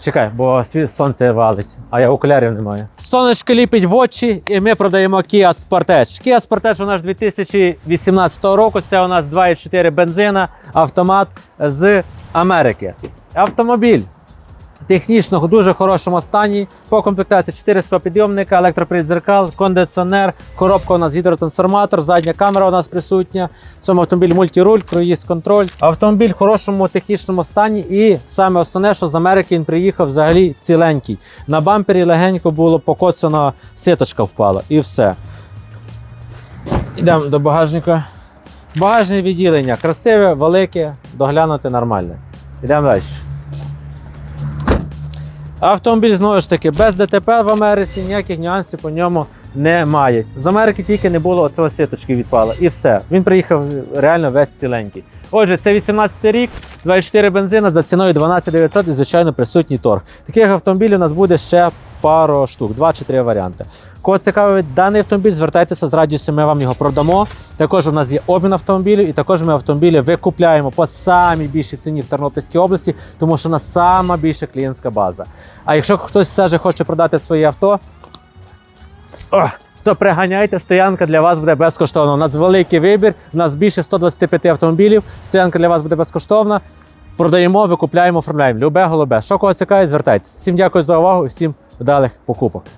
Чекай, бо сонце валить, а я окулярів не маю. Сонечко ліпить в очі, і ми продаємо Kia Sportage. Kia Sportage у нас 2018 року. Це у нас 2,4 бензина, автомат з Америки. Автомобіль технічно в дуже хорошому стані. По комплектації 4 склопідйомника, електропривід зеркал, кондиціонер, коробка у нас гідротрансформатор, задня камера у нас присутня. В цьому автомобілі мультируль, круїз контроль. Автомобіль в хорошому технічному стані. І саме основне, що з Америки він приїхав взагалі ціленький. На бампері легенько було покоцана ситочка впала і все. Йдемо до багажника. Багажне відділення красиве, велике, доглянути нормальне. Йдемо далі. Автомобіль знову ж таки без ДТП в Америці, ніяких нюансів по ньому немає. З Америки тільки не було оцього ситочки відпала. І все. Він приїхав реально весь ціленький. Отже, це 18 рік, 24 бензина за ціною 12 900 і, звичайно, присутній торг. Таких автомобілів у нас буде ще пару штук, два чи три варіанти. Кого цікавить даний автомобіль, звертайтеся з радістю, ми вам його продамо. Також у нас є обмін автомобілів, і також ми автомобілі викупляємо по самій більшій ціні в Тернопільській області, тому що у нас сама більша клієнтська база. А якщо хтось все ж хоче продати своє авто, то приганяйте, стоянка для вас буде безкоштовна. У нас великий вибір, у нас більше 125 автомобілів. Стоянка для вас буде безкоштовна. Продаємо, викупляємо, оформляємо. Любе голубе. Що кого цікавить, звертайтеся. Всім дякую за увагу і всім вдалих покупок.